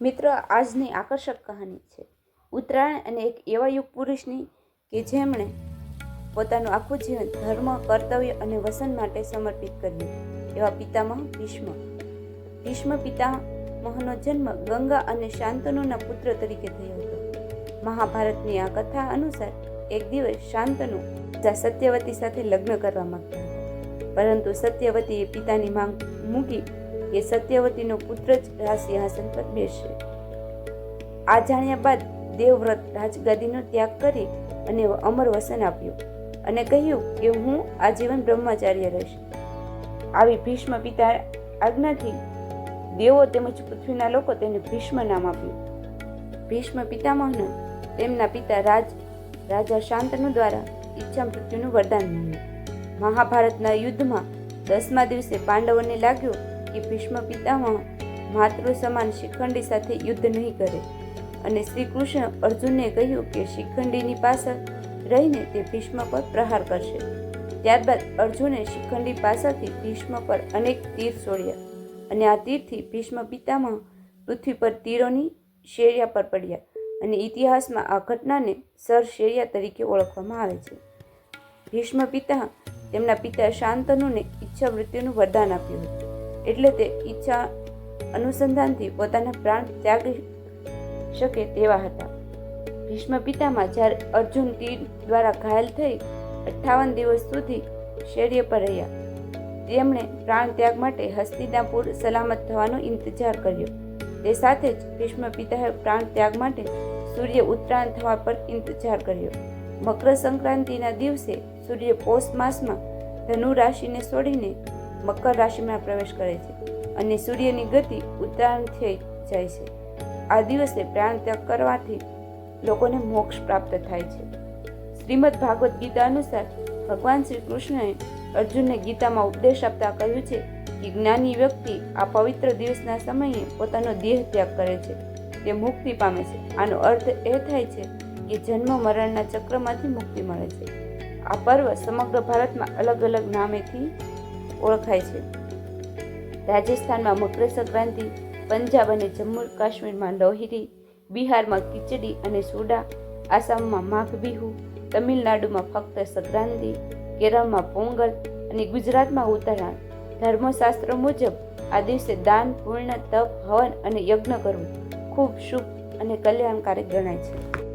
મિત્રો આજની આકર્ષક કહાની છે. ઉત્તરાયણ અને એક એવા યુગ પુરુષની કે જેમણે પોતાનું આખું જીવન ધર્મ, કર્તવ્ય અને વસન માટે સમર્પિત કર્યું. એવા પિતામહ ભીષ્મ. ભીષ્મ પિતામહનો જન્મ ગંગા અને શાંતનુના પુત્ર તરીકે થયો હતો. મહાભારતની આ કથા અનુસાર એક દિવસ શાંતનુ સત્યવતી સાથે લગ્ન કરવા માંગતા હતા. પરંતુ સત્યવતીએ પિતાની માંગ મૂકી કે સત્યવતીનો પુત્ર જ રાજસિંહાસન પર બેસશે આ જાણ્યા બાદ દેવવ્રત રાજગાદીનો ત્યાગ કરી અને અમર વસન આપ્યું અને કહ્યું કે હું આજીવન બ્રહ્મચાર્ય રહીશ. આવી ભીષ્મ પિતા આજ્ઞાથી દેવો તેમજ પૃથ્વીના લોકો તેને ભીષ્મ નામ આપ્યું. ભીષ્મ પિતામહને તેમના પિતા રાજ, રાજા શાંતનુ દ્વારા ઈચ્છા મૃત્યુનું વરદાન મળ્યું. મહાભારતના યુદ્ધમાં દસમા દિવસે પાંડવોને લાગ્યું કે ભીષ્મ પિતામહ માતૃ સમાન શિખંડી સાથે યુદ્ધ નહીં કરે. અને શ્રી કૃષ્ણ અર્જુનને કહ્યું કે શિખંડીની પાછળ રહીને તે ભીષ્મ પર પ્રહાર કરશે. ત્યારબાદ અર્જુને શિખંડી પાસેથી ભીષ્મ પર અનેક તીર છોડ્યા અને આ તીરથી ભીષ્મ પિતામહ પૃથ્વી પર તીરોની શેરિયા પર પડ્યા અને ઇતિહાસમાં આ ઘટનાને સર શેરિયા તરીકે ઓળખવામાં આવે છે. ભીષ્મ પિતા તેમના પિતા શાંતનુને ઈચ્છા મૃત્યુનું વરદાન આપ્યું હતું. એટલે તે ઈચ્છા અનુસંધાનથી પોતાના પ્રાણ ત્યાગી શકે તેવા હતા. ભીષ્મ પિતામાં જ્યારે અર્જુન તીર દ્વારા ઘાયલ થઈ અઠ્ઠાવન દિવસ સુધી શૈર્ય પર રહ્યા. તેમણે પ્રાણ ત્યાગ માટે હસ્તિનાપુર સલામત થવાનો ઇંતજાર કર્યો. તે સાથે જ ભીષ્મ પિતાએ પ્રાણ ત્યાગ માટે સૂર્ય ઉત્તરાયણ થવા પર ઇંતજાર કર્યો. મકર સંક્રાંતિના દિવસે સૂર્ય પોષ માસમાં ધનુ રાશિને છોડીને મકર રાશિમાં પ્રવેશ કરે છે અને સૂર્યની ગતિ ઉત્તરાયણ થઈ જાય છે. આ દિવસે પ્રાણ ત્યાગ કરવાથી લોકોને મોક્ષ પ્રાપ્ત થાય છે. શ્રીમદ ભાગવત ગીતા અનુસાર ભગવાન શ્રી કૃષ્ણએ અર્જુનને ગીતામાં ઉપદેશ આપતા કહ્યું છે કે જ્ઞાની વ્યક્તિ આ પવિત્ર દિવસના સમયે પોતાનો દેહ ત્યાગ કરે છે. તે મુક્તિ પામે છે. આનો અર્થ એ થાય છે કે જન્મ મરણના ચક્રમાંથી મુક્તિ મળે છે. આ પર્વ સમગ્ર ભારતમાં અલગ અલગ નામેથી ઓળખાય છે. રાજસ્થાનમાં મકર સંક્રાંતિ, પંજાબ અને જમ્મુ કાશ્મીરમાં લોહિરી, બિહારમાં ખીચડી અને સુડા, આસામમાં માઘ બિહુ તમિલનાડુમાં ફક્ત સંક્રાંતિ, કેરળમાં પોંગલ અને ગુજરાતમાં ઉત્તરાયણ. ધર્મશાસ્ત્ર મુજબ આ દિવસે દાન પૂર્ણ તપ, હવન અને યજ્ઞ કરવું ખૂબ શુભ અને કલ્યાણકારી ગણાય છે.